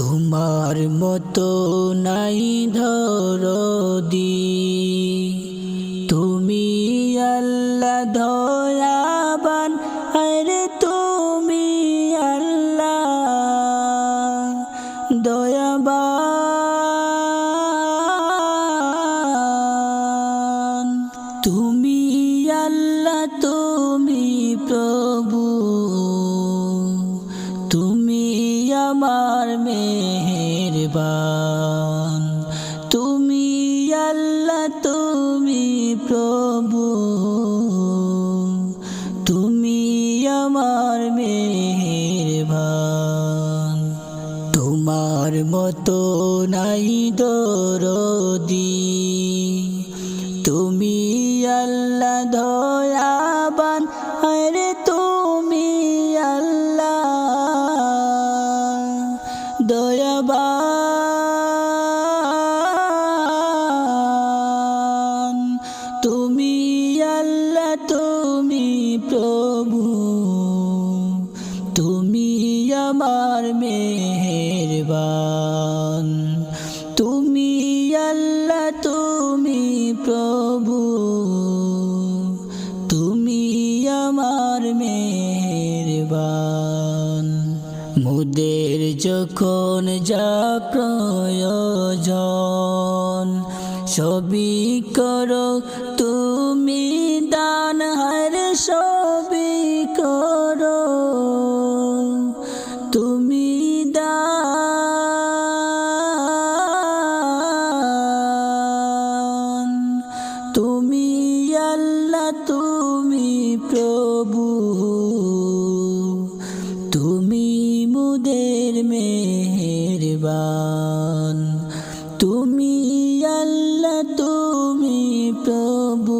তোমার মতো নাই ধরদি। তুমি আল্লাহ ধর তো নাই দরো জান তুমি আল্লাহ তুমি প্রভু। তুমি আমার মেহরবান। মুদের যখন যা প্রয়োজন ছবি করক তুমি প্রভু, তুমি মুদের মেহেরবান। তুমি আল্লাহ, তুমি প্রভু,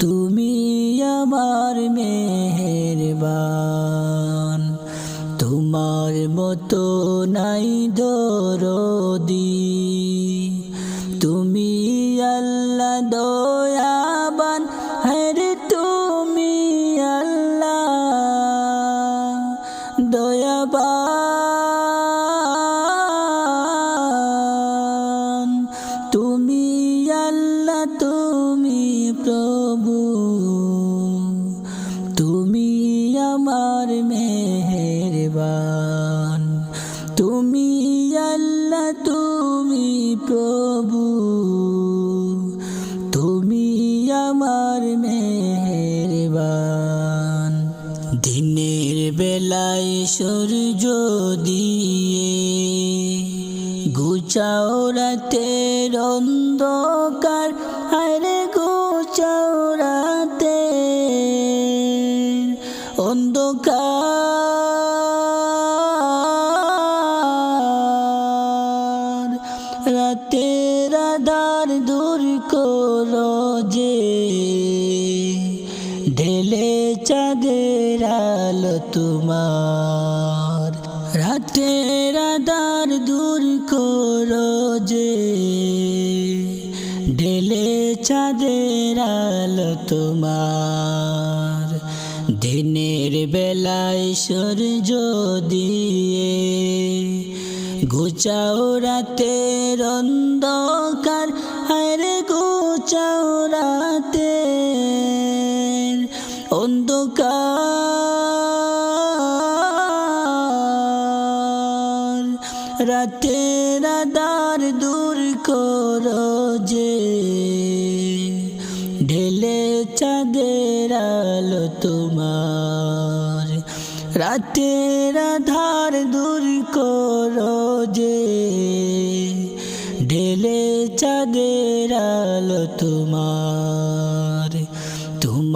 তুমি আমার মেহেরবান। তোমার মতো নাই কিশোর ঐশ্বর্য যদি ঘুচাও রাতের অন্ধকার আরে ঘুচাও রাতের অন্ধকার।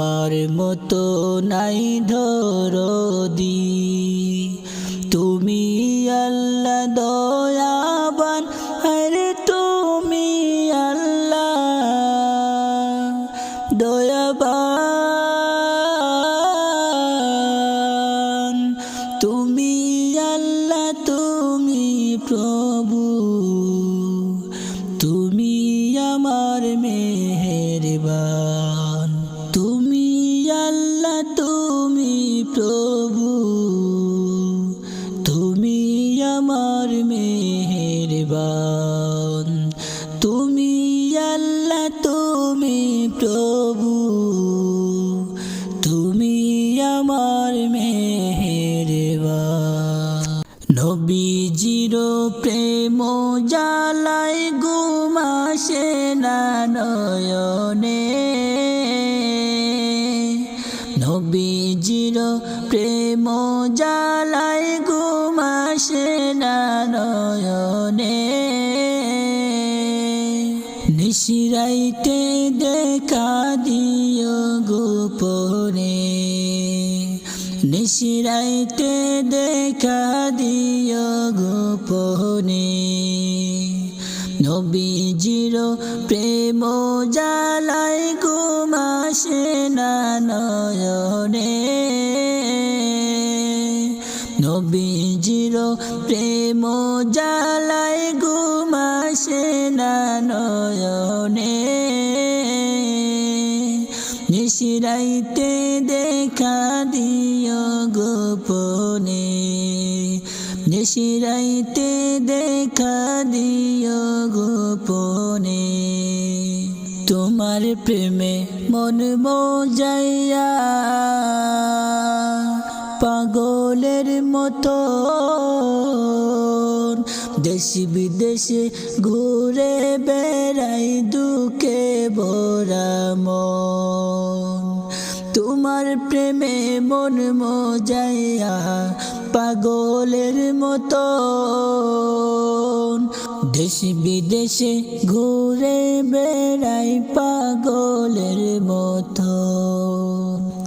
তোমার মতো নাই ধরদি। তুমি আল্লা দয়া আমার তুমি আল্লাহ তুমি প্রভু। তুমি আমার মেহেরবান। নবীজির প্রেম জালায় ঘুমাসে না নয়নে। গোপনে নিশিরাইতে দেখা দিও গোপনে। নবীজির প্রেম জালাই গুমাসে না নয়নে। নবীজির প্রেম জালাই গুমাসে না নয়নে। নিশিরাইতে দেখা দিও গোপনে। নিশিরাইতে দেখা দিও গোপনে। তোমার প্রেমে মন মজাইয়া, পাগলের মতো। দেশি বিদেশে ঘুরে বেড়াই দুঃখে ভরা মন। তোমার প্রেমে মন মজাইয়া পাগলের মতো। দেশ বিদেশে ঘুরে বেড়াই পাগলের মতো।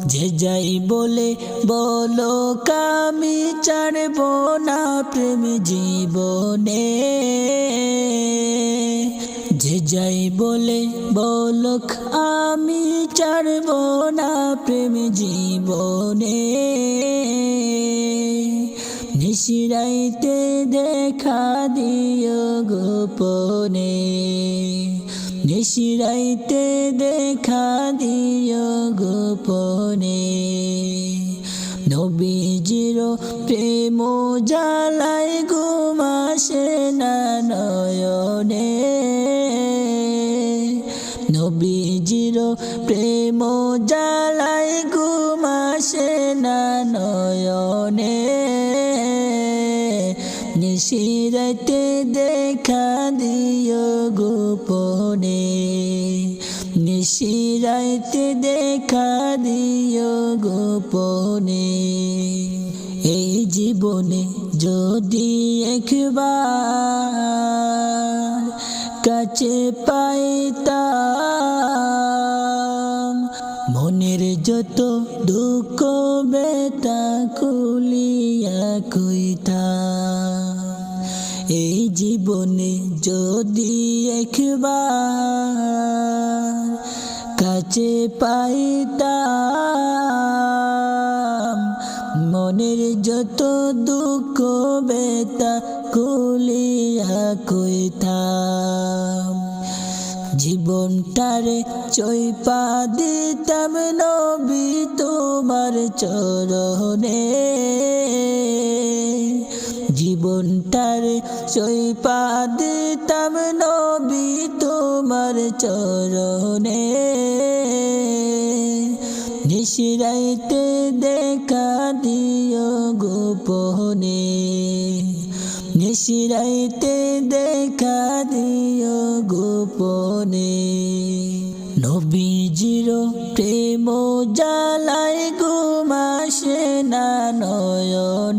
যে যাই বলে বলো কামি চাড়ব না প্রেম জীবনে। যে যাই বলে বলক আমি ছাড়ব না প্রেম জীবনে। নিশিরাইতে দেখা দিও গোপনে। নিশিরাইতে দেখা দিও গোপনে। নবীজির প্রেম জালায় ঘুমাসে না নয়নে। নবীজির প্রেম নিশিরাতে দেখা দিও গোপনে। নিশিরাইতে দেখা দিও গোপনে। এই জীবনে যদি একবার কাছে পাইতাম, মনের যত দুঃখ বেতা জীবনে যদি একবার কাছে পাইতাম, মনের যত দুঃখ বেতা খুলিয়া কইতাম, জীবনটারে চৈপা দিতাম নবী তোমার চরণে জীবনটারে চৈপা দিতাম নবী তোমার চরণে। নিশিরাইতে দেখা দিও গোপনে। নিশিরাইতে দেখা দিও গোপনে। নবীজির প্রেম জালায় ঘুমাসে না নয়নে।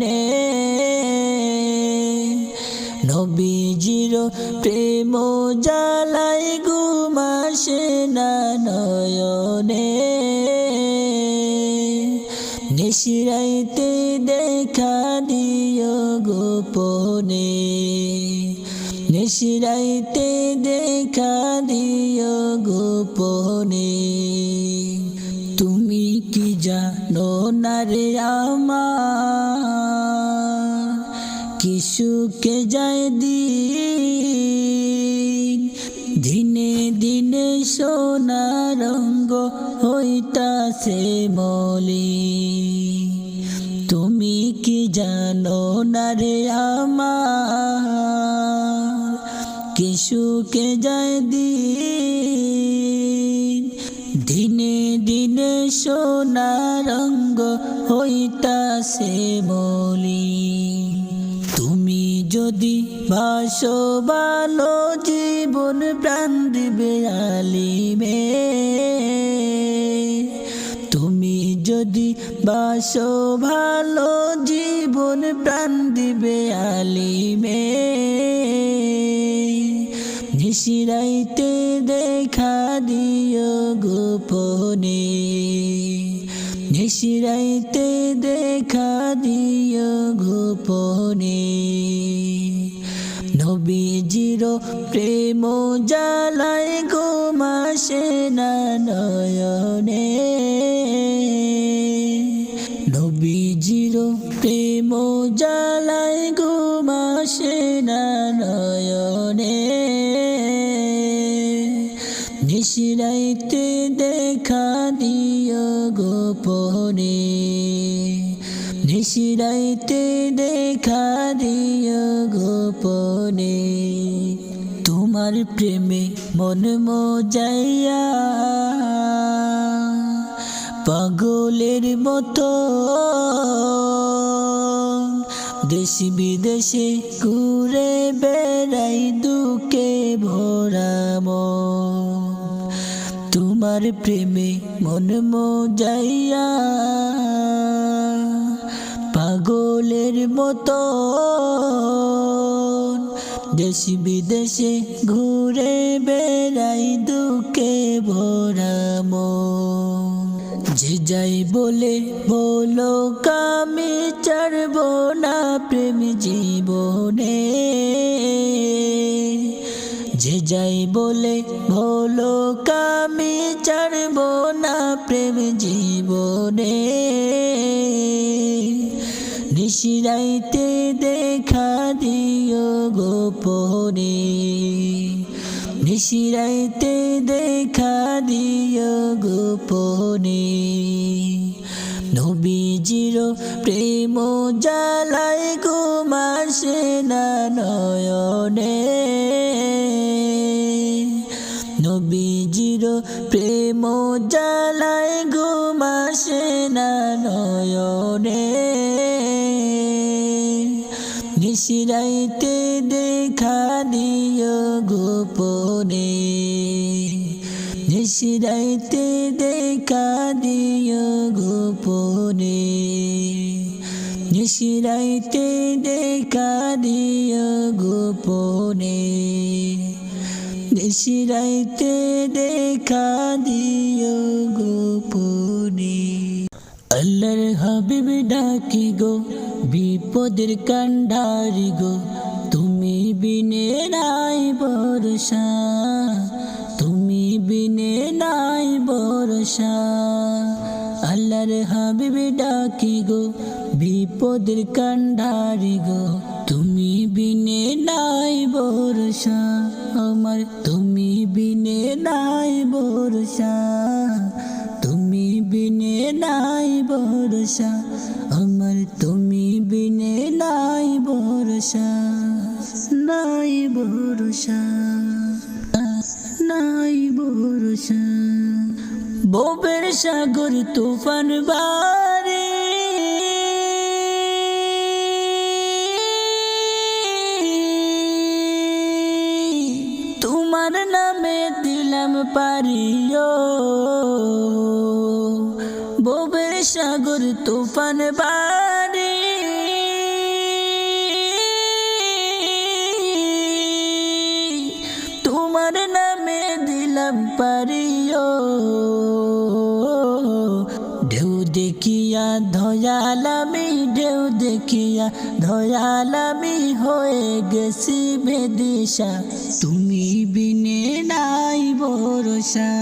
প্রেম জালায় ঘুমাসে না নয়নে। নিশিরাইতে দেখা দিও গোপনে। নিশিরাইতে দেখা দিও গোপনে। তুমি কি জানো না রে আমার? কি সুখে যায় দিন দিনে সোনা রঙ্গ হইতাছে মলি তুমি কি জানো না রে আমার? কিশুকে যায় দিন? দিনে দিনে সোনা রঙ্গ হইতাছে বলি। তুমি যদি বাসো ভালো জীবন প্রাণ দিবে আলিমে, তুমি যদি বাসো ভালো জীবন প্রাণ দিবে আলিমে, নিশিরাইতে নিশিরাইতে দেখা দিও গোপনে। নবীজির প্রেম জালায় গো মাসে না নয়নে। নবীজির প্রেম জালায় নিশিরাইতে দেখা দিও গোপনে। তোমার প্রেমে মন মজাইয়া, পাগলের মতো। দেশ বিদেশে ঘুরে বেড়াই দুঃখে ভরাম তোমার প্রেমে মন মজাইয়া পাগলের মতো দেশ বিদেশে ঘুরে বেড়াই দুঃখে ভরাম যে যাই বলে বলো, কামি চড়ব না প্রেম জীবনে। যে যাই বলে বলো, কামি চড়ব না প্রেম জীবনে। নিশিরাইতে দেখা দিও গোপনে। নিশিরাইতে দেখা দিও গোপনে। নবীজির প্রেম জালায় ঘুমাসে না নয়নে। নবীজির প্রেম জালায় ঘুমাসে না নয়নে। নিশিরাইতে দেখা দিও গোপনে। নিশিরাইতে দেখা দিও গোপনে। নিশিরাইতে দেখা দিও গোপনে। নিশিরাইতে দেখা দিও গোপনে। আল্লাহর হাবিব ডাকি গো। বিপদের কান্ডারি গো, তুমি বিনে নাই বরসা তুমি বিনে নাই বরসা আল্লাহর হাবিব ডাকি গো, বিপদের কান্ডারি গো, তুমি বিনে নাই বরসা আমার তুমি বিনে নাই বরসা তুমি বিনে নাই ভরসা আমার তুমি বিনে নাই ভরসা নাই ভরসা নাই ভরসা বোবের সাগর তুফান বারে, তোমার নামে দিলাম পারিও সাগর তুফান বাড়ি। তোমার নামে দিলাম পারিও। ঢেউ দেখিয়া ধয়ালামি ঢেউ দেখিয়া ধয়ালামি হয়ে গেছি বেদিশা। তুমি বিনে নাই ভরসা।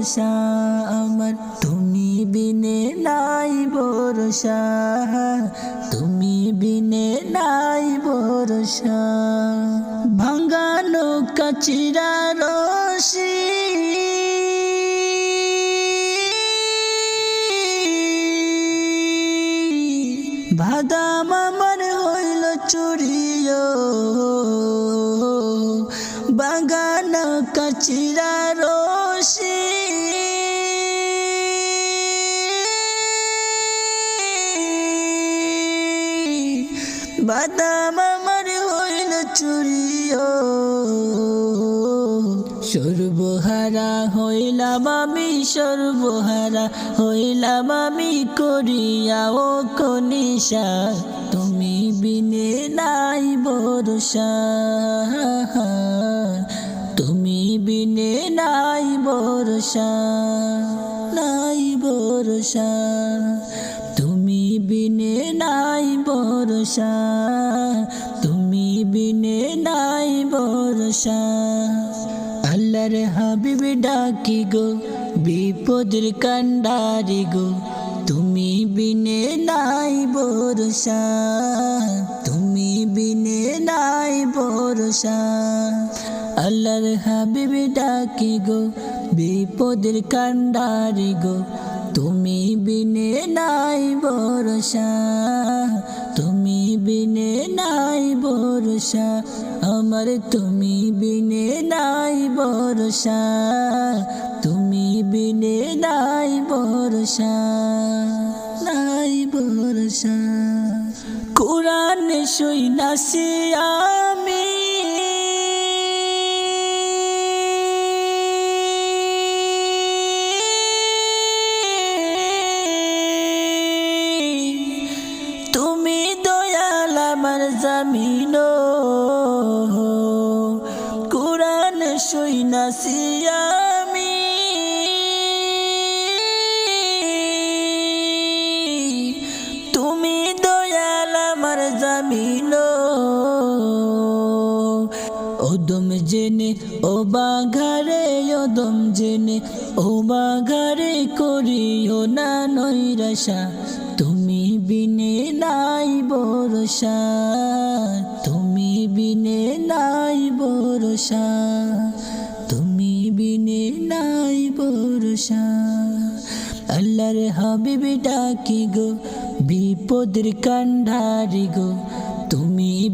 আমার তুমি বিনে নাই বরসা তুমি বিনে নাই বরসা ভাঙ্গানো কচিরা রসি ভাদাম আমার হইল চুরিও বাগান কচিরা বাদাম আমার হইল চুরিও। সর্বহারা হইলাম আমি, সর্বহারা হইলাম আমি করিয়া ও কনিশা তুমি বিনে নাই বরসা তুমি বিনে নাই বরসা নাই বরসা তুমি বিনে নাই বরসা আল্লাহর হাবিব ডাকি গো, বিপদের কান্ডারি গো। তুমি বিনে নাই বরসা তুমি বিনে নাই বরসা আল্লাহর হাবিব ডাকি গো, বিপদের কান্ডারি গো। তুমি বিনে নাই বরসা বিনে নাই বরসা আমার তুমি বিনে নাই বরসা তুমি বিনে নাই বরসা নাই বরসা কোরআন সই নাসি ওদম জেনে, ও বাঘারে ওদম জেনে, ও বাঘারে করিও না নৈরাশা। তুমি বিনে নাই বরসা, তুমি বিনে নাই বরসা, তুমি বিনে নাই বরসা। আল্লাহর হাবিব ডাকি গো, বিপদের কান্ডারি গো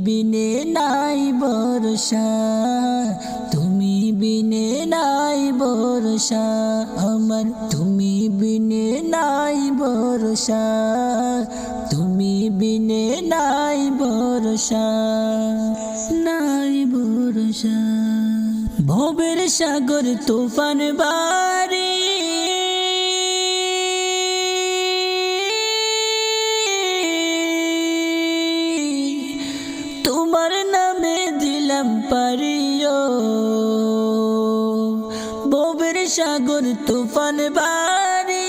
বিনে নাই বরসা তুমি বিনে নাই বরসা আমার তুমি বিনে নাই বরসা তুমি বিনে নাই বরসা নাই বরসা ভবের সাগর তুফান বাড়ি সাগর তুফান বাড়ি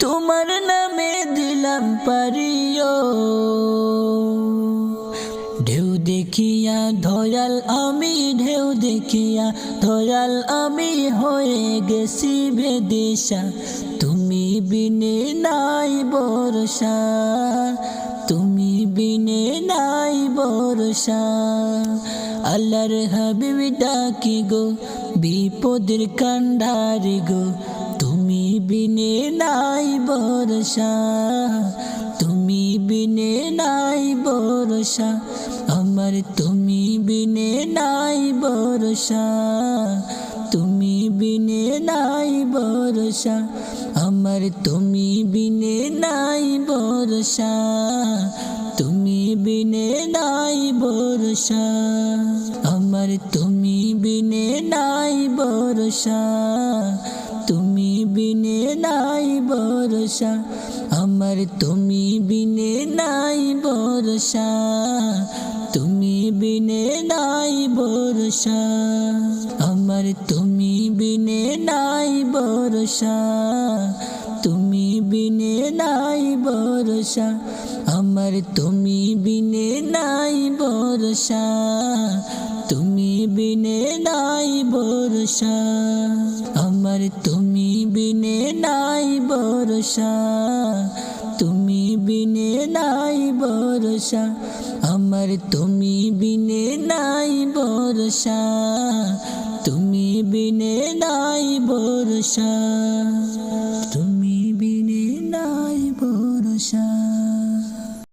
তোমার নামে দিলাম পারিও। ঢেউ দেখিয়া ধয়াল আমি, ঢেউ দেখিয়া ধয়াল আমি হয়ে গেছি বেদিশা। তুমি বিনে নাই তুমি বিনে নাই বরসা আল্লাহর হাবিব ডাকি গো, বিপদের কান্ডারি গো, তুমি বিনে নাই বরসা তুমি বিনে নাই বরসা আমার তুমি বিনে নাই বরসা তুমি বিনে নাই বরসা আমার তুমি বিনে নাই বরসা বিনে নাই বরসা আমার তুমি বিনে নাই বরসা তুমি বিনে নাই বরসা আমার তুমি বিনে নাই বরসা তুমি বিনে নাই বরসা আমার তুমি বিনে নাই বরসা তুমি বিনে নাই বরসা আমার, তুমি বিনে নাই বরসা তুমি বিনে নাই বরসা আমার, তুমি বিনে নাই বরসা তুমি বিনে নাই বরসা আমার, তুমি বিনে নাই বরসা তুমি বিনে নাই ভরসা তুমি বিনে নাই ভরসা